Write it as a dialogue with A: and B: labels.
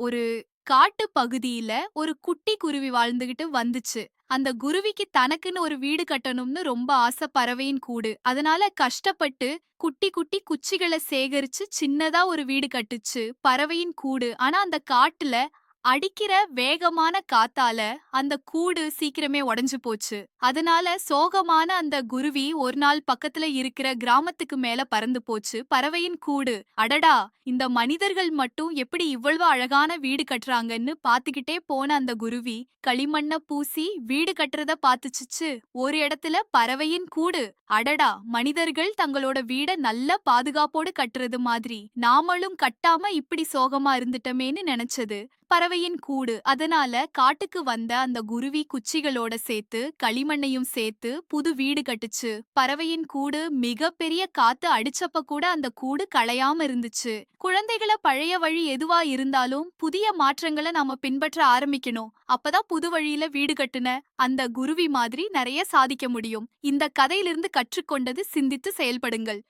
A: ஒரு காட்டு பகுதியில ஒரு குட்டி குருவி வாழ்ந்துகிட்டு வந்துச்சு. அந்த குருவிக்கு தனக்குன்னு ஒரு வீடு கட்டணும்னு ரொம்ப ஆசை பறவையின் கூடு. அதனால கஷ்டப்பட்டு குட்டி குட்டி குச்சிகள சேகரிச்சு சின்னதா ஒரு வீடு கட்டுச்சு. பறவையின் கூடு. ஆனா அந்த காட்டுல அடிக்கிற வேகமான காத்தால அந்த கூடு சீக்கிரமே உடஞ்சு போச்சு. அதனால சோகமான அந்த குருவி ஒரு நாள் பக்கத்துல இருக்கிற கிராமத்துக்கு மேல பறந்து போச்சு. பறவையின் கூடு. அடடா! இந்த மனிதர்கள் மட்டும் எப்படி இவ்வளவு அழகான வீடு கட்டுறாங்கன்னு பாத்துக்கிட்டே போன அந்த குருவி களிமண்ண பூசி வீடு கட்டுறத பாத்துச்சுச்சு. ஒரு இடத்துல பறவையின் கூடு. அடடா! மனிதர்கள் தங்களோட வீட நல்ல பாதுகாப்போடு கட்டுறது மாதிரி நாமளும் கட்டாம இப்படி சோகமா இருந்துட்டமேன்னு நினைச்சது. பறவை பறவையின் கூடு. அதனால காட்டுக்கு வந்த அந்த குருவி குச்சிகளோட சேர்த்து களிமண்ணையும் சேர்த்து புது வீடு கட்டுச்சு. பறவையின் கூடு மிக பெரிய காத்து அடிச்சப்ப கூட அந்த கூடு களையாம இருந்துச்சு. குழந்தைகளை பழைய வழி எதுவா இருந்தாலும் புதிய மாற்றங்களை நாம பின்பற்ற ஆரம்பிக்கணும். அப்பதான் புது வழியில வீடு கட்டுன அந்த குருவி மாதிரி நிறைய சாதிக்க முடியும். இந்த கதையிலிருந்து கற்றுக்கொண்டது சிந்தித்து செயல்படுங்கள்.